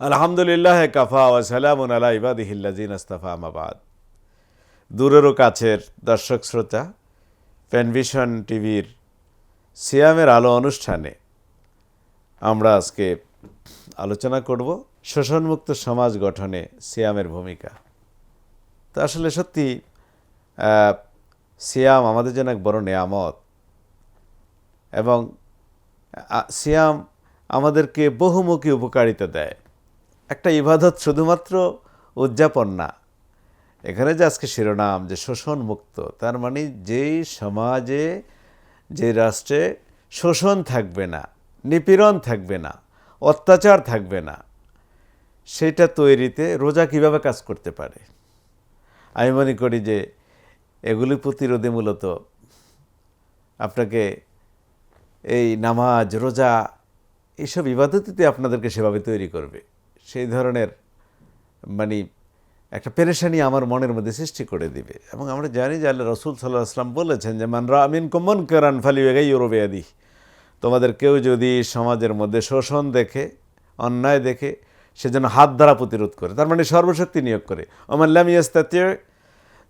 আলহামদুলিল্লাহ কাফা ও সালামুন আলা ইবাদিহিল্লাজিন আস্তাফা আমাবাদ দূরেরও কাছের দর্শক শ্রোতা পেনভিশন টিভির সিয়ামের আলো অনুষ্ঠানে আমরা আজকে আলোচনা করব শোষণমুক্ত সমাজ গঠনে সিয়ামের ভূমিকা। তো আসলে সত্যি সিয়াম আমাদের জন্য এক বড় নেয়ামত এবং সিয়াম আমাদেরকে বহুমুখী উপকারিতা দেয়। একটা ইবাদত শুধুমাত্র উদযাপন না। এখানে যে আজকে শিরোনাম, যে শোষণ মুক্ত, তার মানে যেই সমাজে, যে রাষ্ট্রে শোষণ থাকবে না, নিপীড়ন থাকবে না, অত্যাচার থাকবে না, সেটা তৈরিতে রোজা কীভাবে কাজ করতে পারে? আমি মনে করি যে এগুলি প্রতিরোধে মূলত আপনাকে এই নামাজ, রোজা এইসব ইবাদতিতে আপনাদেরকে সেভাবে তৈরি করবে। সেই ধরনের মানে একটা পেরেশানি আমার মনের মধ্যে সৃষ্টি করে দিবে। এবং আমরা জানি যে আল্লাহ রসুল সাল্লাহ আসলাম বলেছেন যে, মান রামিন কমন কেরান ফালি বেগাই ইউরোবেয়াদি তোমাদের কেউ যদি সমাজের মধ্যে শোষণ দেখে, অন্যায় দেখে, সে যেন হাত দ্বারা প্রতিরোধ করে, তার মানে সর্বশক্তি নিয়োগ করে। অমাল্লাম ইয়াস্তাতীয়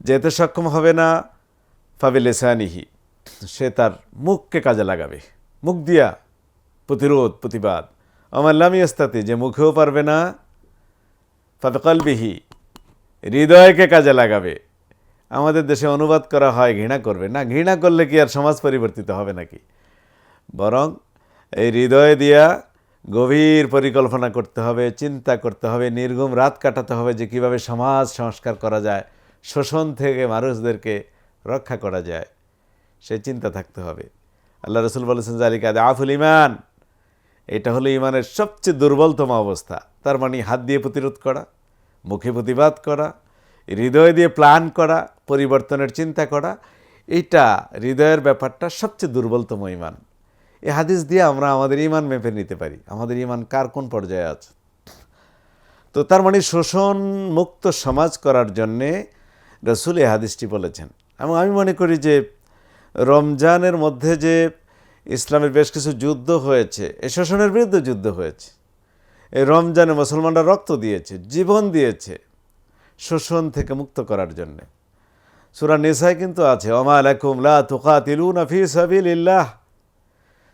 যেতে সক্ষম হবে না ফাবিলেসানিহি সে তার মুখকে কাজে লাগাবে। মুখ দিয়া প্রতিরোধ, প্রতিবাদ। আমার লামিয়াস্তাতে যে মুখেও পারবে না ফাতকালবিহি হৃদয়কে কাজে লাগাবে। আমাদের দেশে অনুবাদ করা হয় ঘৃণা করবে। না, ঘৃণা করলে কি আর সমাজ পরিবর্তিত হবে নাকি? বরং এই হৃদয় দিয়া গভীর পরিকল্পনা করতে হবে, চিন্তা করতে হবে নির্গুম রাত কাটাতে হবে যে কীভাবে সমাজ সংস্কার করা যায়, শোষণ থেকে মানুষদেরকে রক্ষা করা যায়। সেই চিন্তা থাকতে হবে। আল্লাহ রসুল বলেছেন জালিকা আফুল ইমান এটা হলো ইমানের সবচেয়ে দুর্বলতম অবস্থা। তার মানে হাত দিয়ে প্রতিরোধ করা, মুখে প্রতিবাদ করা, হৃদয় দিয়ে প্ল্যান করা, পরিবর্তনের চিন্তা করা, এটা হৃদয়ের ব্যাপারটা সবচেয়ে দুর্বলতম ইমান। এ হাদিস দিয়ে আমরা আমাদের ইমান মেপে নিতে পারি। আমাদের ইমান কার কোন পর্যায়ে আছে? তো তার মানে শোষণ মুক্ত সমাজ করার জন্যে রসুল এই হাদিসটি বলেছেন। এবং আমি মনে করি যে রমজানের মধ্যে যে ইসলামের বেশ কিছু যুদ্ধ হয়েছে, এ শোষণের বিরুদ্ধে যুদ্ধ হয়েছে। এই রমজানে মুসলমানরা রক্ত দিয়েছে, জীবন দিয়েছে শোষণ থেকে মুক্ত করার জন্যে। সুরা নেশায় কিন্তু আছে অমা আলাইকুম লা তুকাতিলুনা ফি সাবিলিল্লাহ।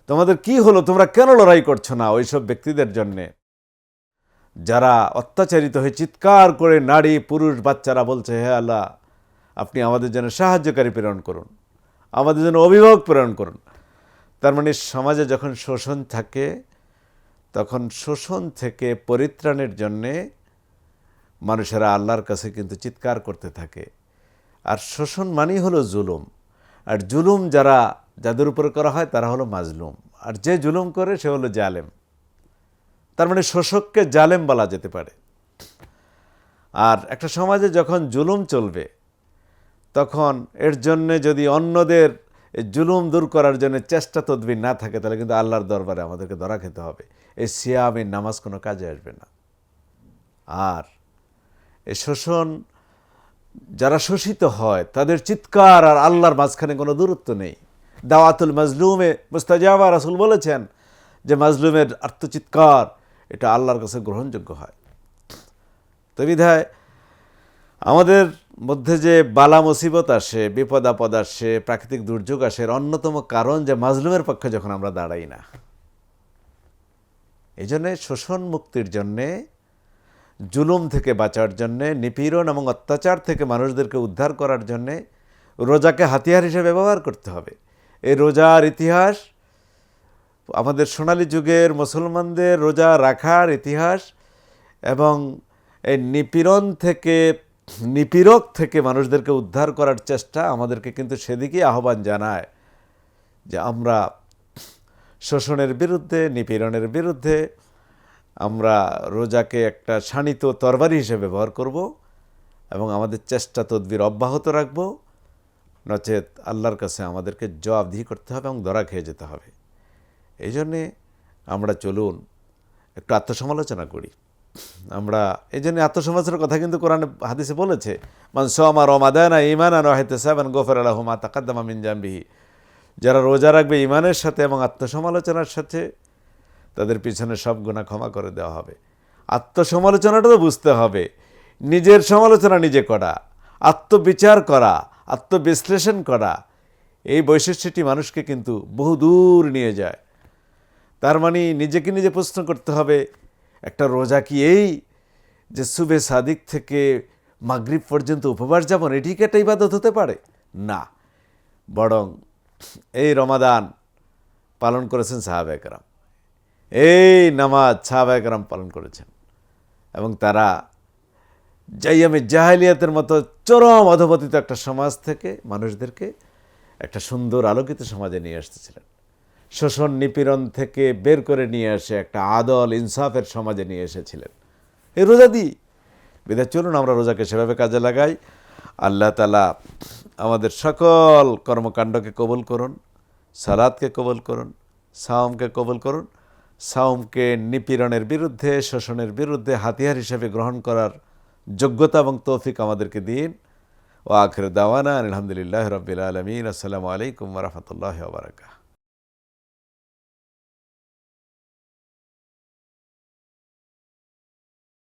তোমাদের কি হলো? তোমরা কেন লড়াই করছ না ওইসব ব্যক্তিদের জন্যে? যারা অত্যাচারিত হয়ে চিৎকার করে নারী, পুরুষ, বাচ্চারা বলছে, হে আল্লাহ, আপনি আমাদের জন্য সাহায্যকারী প্রেরণ করুন। আমাদের জন্য অভিভাবক প্রেরণ করুন। তার মানে সমাজে যখন শোষণ থাকে, তখন শোষণ থেকে পরিত্রাণের জন্যে মানুষেরা আল্লাহর কাছে কিন্তু চিৎকার করতে থাকে। আর শোষণ মানেই হলো জুলুম। আর জুলুম যারা, যাদের উপরে করা হয় তারা হলো মাজলুম। আর যে জুলুম করে সে হলো জালেম। তার মানে শোষককে জালেম বলা যেতে পারে। আর একটা সমাজে যখন জুলুম চলবে, তখন এর জন্যে যদি অন্যদের জুলুম দূর করার জন্য চেষ্টা তদবির না থাকে, তাহলে কিন্তু আল্লাহর দরবারে আমাদেরকে ধরা খেতে হবে। এই সিয়ামের নামাজ কোনো কাজে আসবে না। আর এই শোষণ, যারা শোষিত হয়, তাদের চিৎকার আর আল্লাহর মাঝখানে কোনো দূরত্ব নেই। দাওয়াতুল মাজলুমে মুস্তাজাবা রাসুল বলেছেন যে মাজলুমের আত্মচিৎকার, এটা আল্লাহর কাছে গ্রহণযোগ্য হয়। তো বিধায় আমাদের মধ্যে যে বালা মুসিবত আসে, বিপদ আপদ আসে, প্রাকৃতিক দুর্যোগ আসে অন্যতম কারণ যে মাজলুমের পক্ষে যখন আমরা দাঁড়াই না। এই জন্যে শোষণ মুক্তির জন্যে, জুলুম থেকে বাঁচার জন্যে, নিপীড়ন এবং অত্যাচার থেকে মানুষদেরকে উদ্ধার করার জন্যে রোজাকে হাতিয়ার হিসেবে ব্যবহার করতে হবে। এই রোজার ইতিহাস, আমাদের সোনালী যুগের মুসলমানদের রোজা রাখার ইতিহাস এবং এই নিপীড়ন থেকে নিপীড়ক থেকে মানুষদেরকে উদ্ধার করার চেষ্টা আমাদেরকে কিন্তু সেদিকেই আহ্বান জানায় যে আমরা শোষণের বিরুদ্ধে, নিপীড়নের বিরুদ্ধে আমরা রোজাকে একটা শানিত তরবারি হিসেবে ব্যবহার করব এবং আমাদের চেষ্টা তদবির অব্যাহত রাখব। নচেত আল্লাহর কাছে আমাদেরকে জবাবদিহি করতে হবে এবং ধরা খেয়ে যেতে হবে। এই জন্যে আমরা চলুন একটু আত্মসমালোচনা করি। আমরা, এই জন্য আত্মসমালোচনার কথা কিন্তু কোরআন হাদিসে বলেছে, মান সোমা রমাদানা ইমানা রহেতে গোফর আলহমা তাকাদ্দামা মিন জাম্বিহি। যারা রোজা রাখবে ইমানের সাথে এবং আত্মসমালোচনার সাথে, তাদের পিছনে সব গুণা ক্ষমা করে দেওয়া হবে। আত্মসমালোচনাটা তো বুঝতে হবে। নিজের সমালোচনা নিজে করা, আত্মবিচার করা, আত্মবিশ্লেষণ করা, এই বৈশিষ্ট্যটি মানুষকে কিন্তু বহু দূর নিয়ে যায়। তার মানে নিজেকে নিজে প্রশ্ন করতে হবে একটা রোজা কি এই যে সুবে সাদিক থেকে মাগরিব পর্যন্ত উপবাস যাপন, এটি কি একটা ইবাদত হতে পারে? না। বরং এই রমাদান পালন করেছেন সাহাবায়করাম এই নামাজ সাহাবায়করাম পালন করেছেন। এবং তারা জাইয়ামে জাহালিয়াতের মতো চরম অধপতিত একটা সমাজ থেকে, মানুষদেরকে একটা সুন্দর আলোকিত সমাজে নিয়ে আসতেছিলেন। শোষণ নিপীড়ন থেকে বের করে নিয়ে আসে একটা আদল ইনসাফের সমাজে নিয়ে এসেছিলেন। এই রোজা দিই। বিদায় চলুন আমরা রোজাকে সেভাবে কাজে লাগাই। আল্লাহ তালা আমাদের সকল কর্মকাণ্ডকে কবুল করুন, সালাদকে কবুল করুন, সাওমকে কবুল করুন। সাওমকে নিপীড়নের বিরুদ্ধে, শোষণের বিরুদ্ধে হাতিয়ার হিসেবে গ্রহণ করার যোগ্যতা এবং তৌফিক আমাদেরকে দিন। ও আখের দাওয়ানা আলহামদুলিল্লাহ রবিল আলমিন। আসসালামু আলাইকুম রহমতুল্লাহ বারকাত